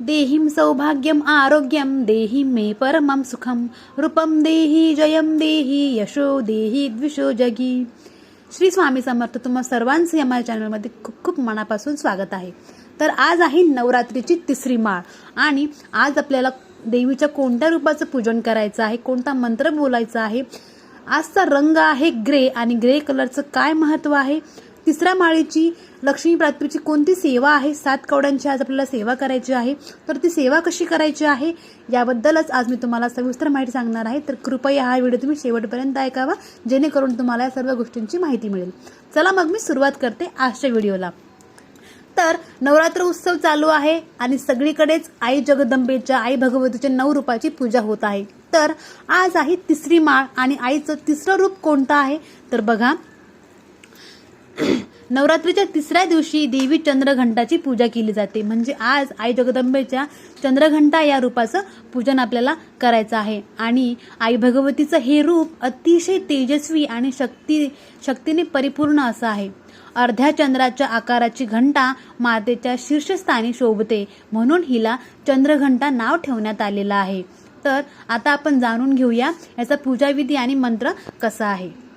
देहिं सौभाग्यम आरोग्यम देहि मे परमं सुखम। रूपम देहि जयम देहि यशो देहि द्विषो जगी। श्री स्वामी समर्थ तुम्हा सर्वांचे माझ्या चॅनलमध्ये खूप खूप मनापासून स्वागत आहे. तर आज आहे नवरात्रीची तिसरी माळ आणि आज आपल्याला देवीच्या कोणत्या रूपाचं पूजन करायचं आहे कोणता मंत्र बोलायचा आहे आजचा रंग आहे ग्रे आणि ग्रे कलरचं काय महत्त्व आहे तिसऱ्या माळेची लक्ष्मी प्रातपीची कोणती सेवा आहे? सात कवड्यांची आज आपल्याला सेवा करायची आहे. तर ती सेवा कशी करायची आहे? याबद्दलच आज मी तुम्हाला सविस्तर माहिती सांगणार आहे. तर कृपया हा व्हिडिओ तुम्ही शेवटपर्यंत ऐकावा जेणेकरून तुम्हाला या सर्व गोष्टींची माहिती मिळेल. चला मग मी सुरुवात करते आजच्या व्हिडिओला. तर नवरात्र उत्सव चालू आहे आणि सगळीकडेच आई जगदंबेच्या आई भगवतीच्या नऊ रूपाची पूजा होत आहे. तर आज आहे तिसरी माळ आणि आईचं तिसरं रूप कोणतं आहे? तर बघा नवरात्रीच्या तिसऱ्या दिवशी देवी चंद्रघंटाची पूजा केली जाते. म्हणजे आज आई जगदंबेच्या चंद्रघंटा या रूपाचं पूजन आपल्याला करायचं आहे. आणि आई भगवतीचं हे रूप अतिशय तेजस्वी आणि शक्ती शक्तीने परिपूर्ण असं आहे. अर्ध्या चंद्राच्या आकाराची घंटा मातेच्या शीर्षस्थानी शोभते. म्हणून हिला चंद्रघंटा नाव ठेवण्यात आलेलं आहे. तर आता आपण जाणून घेऊया याचा पूजाविधी आणि मंत्र कसा आहे.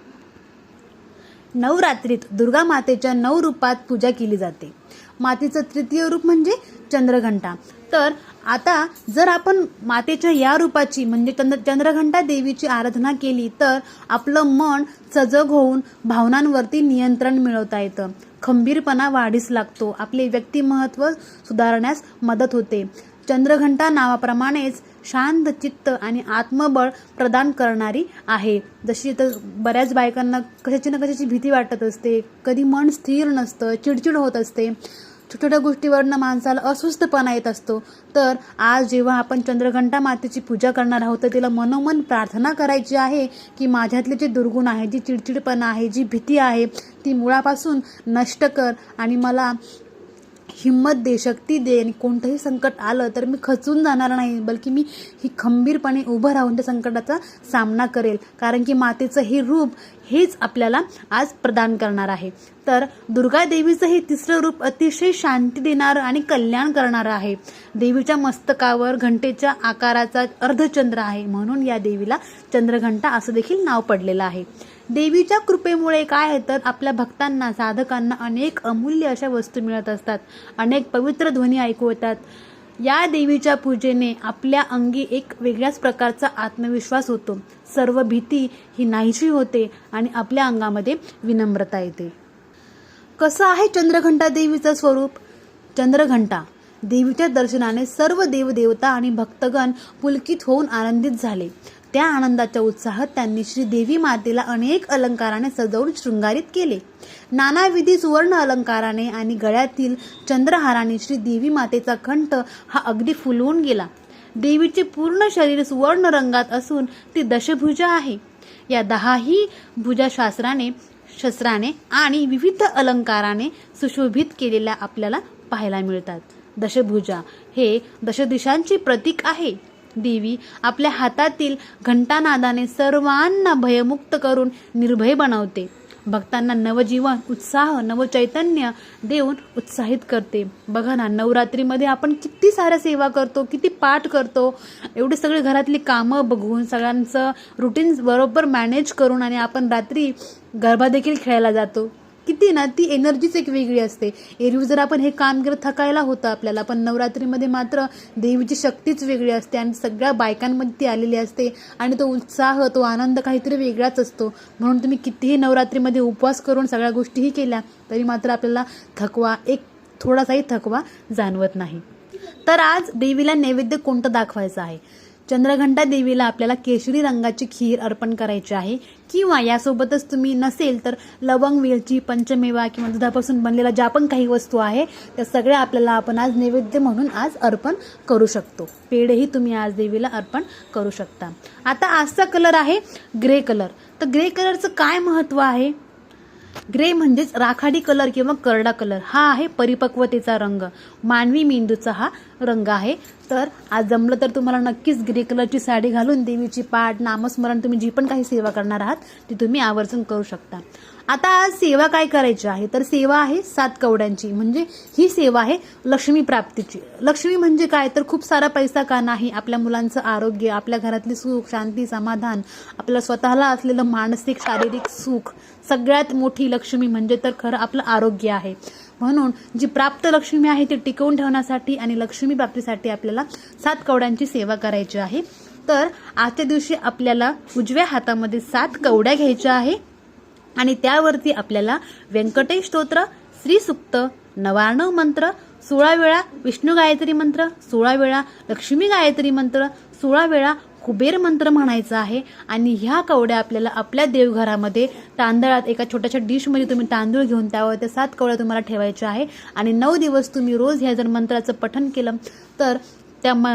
नवरात्रीत दुर्गा मातेच्या नऊ रूपात पूजा केली जाते. मातेचं तृतीय रूप म्हणजे चंद्रघंटा. तर आता जर आपण मातेच्या या रूपाची म्हणजे चंद्र चंद्रघंटा देवीची आराधना केली तर आपलं मन सजग होऊन भावनांवरती नियंत्रण मिळवता येतं. खंबीरपणा वाढीस लागतो. आपले व्यक्तिमहत्व सुधारण्यास मदत होते. चंद्रघंटा नावाप्रमाणेच शांत चित्त आणि आत्मबळ प्रदान करणारी आहे. जशी तर बऱ्याच बायकांना कशाची ना कशाची भीती वाटत असते कधी मन स्थिर नसतं चिडचिड होत असते. छोट्या छोट्या गोष्टीवरनं माणसाला अस्वस्थपणा येत असतो. तर आज जेव्हा आपण चंद्रघंटा मातेची पूजा करणार आहोत तर तिला मनोमन प्रार्थना करायची आहे की माझ्यातले जे दुर्गुण आहे जी चिडचिडपणा आहे जी भीती आहे ती मुळापासून नष्ट कर आणि मला हिंमत दे शक्ती दे आणि कोणतंही संकट आलं तर मी खचून जाणार नाही बल्कि मी ही खंबीरपणे उभं राहून त्या संकटाचा सामना करेल. कारण की मातेचं हे रूप हेच आपल्याला आज प्रदान करणार आहे. तर दुर्गा देवीचं हे तिसरं रूप अतिशय शांती देणारं आणि कल्याण करणारं आहे. देवीच्या मस्तकावर घंटेच्या आकाराचा अर्धचंद्र आहे. म्हणून या देवीला चंद्रघंटा असं देखील नाव पडलेलं आहे. देवीच्या कृपेमुळे काय आहे तर आपल्या भक्तांना साधकांना अनेक अमूल्य अशा वस्तू मिळत असतात. अनेक पवित्र ध्वनी ऐकू येतात. या देवीच्या पूजेने आपल्या अंगी एक वेगळ्याच प्रकारचा आत्मविश्वास होतो. सर्व भीती ही नाहीशी होते आणि आपल्या अंगामध्ये विनम्रता येते. कसं आहे चंद्रघंटा देवीचं स्वरूप? चंद्रघंटा देवीच्या दर्शनाने सर्व देवदेवता आणि भक्तगण पुलकित होऊन आनंदित झाले. त्या आनंदाच्या उत्साहात त्यांनी श्री देवी मातेला अनेक अलंकाराने सजवून शृंगारित केले. नानाविधी सुवर्ण अलंकाराने आणि गळ्यातील चंद्रहाराने श्री देवी मातेचा कंठ हा अगदी फुलवून गेला. देवीचे पूर्ण शरीर सुवर्ण रंगात असून ती दशभुजा आहे. या दहाही भुजा शास्त्राने शस्त्राने आणि विविध अलंकाराने सुशोभित केलेल्या आपल्याला पाहायला मिळतात. दशभुजा हे दशदिशांचे प्रतीक आहे. देवी आपल्या हातातील घंटानादाने सर्वांना भयमुक्त करून निर्भय बनवते. भक्तांना नवजीवन उत्साह नवचैतन्य देऊन उत्साहित करते. बघा ना नवरात्रीमध्ये आपण किती साऱ्या सेवा करतो किती पाठ करतो. एवढे सगळे घरातली कामं बघून सगळ्यांचं रुटीन बरोबर मॅनेज करून आणि आपण रात्री गरबा देखील खेळायला जातो. किती ना ती एनर्जीच एक वेगळी असते. एरवी जर आपण हे काम करत थकायला होतं आपल्याला पण नवरात्रीमध्ये मात्र देवीची शक्तीच वेगळी असते आणि सगळ्या बायकांमध्ये ती आलेली असते आणि तो उत्साह तो आनंद काहीतरी वेगळाच असतो. म्हणून तुम्ही कितीही नवरात्रीमध्ये उपवास करून सगळ्या गोष्टीही केल्या तरी मात्र आपल्याला थकवा एक थोडासाही थकवा जाणवत नाही. तर आज देवीला नैवेद्य कोणतं दाखवायचं आहे? चंद्रघंटा देवीला आपल्याला केशरी रंगाची खीर अर्पण करायची आहे. किंवा यासोबतच तुम्ही नसेल तर लवंग वेलची पंचमेवा किंवा दुधापासून बनलेल्या ज्या पण काही वस्तू आहे त्या सगळ्या आपल्याला आपण आज नैवेद्य म्हणून आज अर्पण करू शकतो. पेढेही तुम्ही आज देवीला अर्पण करू शकता. आता आजचा कलर आहे ग्रे कलर. तर ग्रे कलरचं काय महत्त्व आहे? ग्रे म्हणजेच राखाडी कलर किंवा करडा कलर. हा आहे परिपक्वतेचा रंग. मानवी मेंदूचा हा रंग आहे. तर आज जमलं तर तुम्हाला नक्कीच ग्रे कलरची साडी घालून देवीची पाठ नामस्मरण तुम्ही जी पण काही सेवा करणार आहात ती तुम्ही आवर्जून करू शकता. आता आज सेवा काय करायची आहे? तर सेवा आहे सात कवड्यांची. म्हणजे ही सेवा आहे लक्ष्मी प्राप्तीची. लक्ष्मी म्हणजे काय? तर खूप सारा पैसा का नाही? आपल्या मुलांचं आरोग्य आपल्या घरातली सुख शांती समाधान आपल्या स्वतःला असलेलं मानसिक शारीरिक सुख सगळ्यात मोठी लक्ष्मी म्हणजे तर खरं आपलं आरोग्य आहे. म्हणून जी प्राप्त लक्ष्मी आहे ती टिकवून ठेवण्यासाठी आणि लक्ष्मी प्राप्तीसाठी आपल्याला सात कवड्यांची सेवा करायची आहे. तर आजच्या दिवशी आपल्याला उजव्या हातामध्ये सात कवड्या घ्यायच्या आहे. आणि त्यावरती आपल्याला व्यंकटेश स्तोत्र श्रीसुक्त नवार्णव मंत्र सोळा वेळा विष्णू गायत्री मंत्र सोळा वेळा लक्ष्मी गायत्री मंत्र सोळा वेळा कुबेर मंत्र म्हणायचा आहे आणि ह्या कवड्या आपल्याला आपल्या देवघरामध्ये तांदळात एका छोट्याशा डिशमध्ये तुम्ही तांदूळ घेऊन त्यावर त्या सात कवड्या तुम्हाला ठेवायच्या आहे. आणि नऊ दिवस तुम्ही रोज ह्या जर मंत्राचं पठण केलं तर त्या म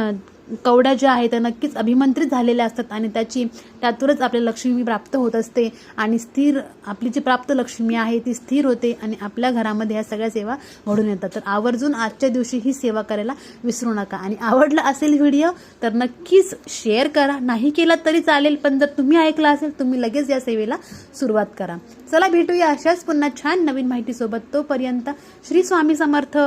कवड्या ज्या आहेत त्या नक्कीच अभिमंत्रित झालेल्या असतात आणि त्याची त्यातूनच आपल्याला लक्ष्मी प्राप्त होत असते आणि स्थिर आपली जी प्राप्त लक्ष्मी आहे ती स्थिर होते आणि आपल्या घरामध्ये ह्या सगळ्या सेवा घडून येतात. तर आवर्जून आजच्या दिवशी ही सेवा करायला विसरू नका. आणि आवडला असेल व्हिडिओ तर नक्कीच शेअर करा. नाही केला तरी चालेल पण जर तुम्ही ऐकला असेल तुम्ही लगेच या सेवेला सुरुवात करा. चला भेटूया अशाच पुन्हा छान नवीन माहितीसोबत. तोपर्यंत श्री स्वामी समर्थ.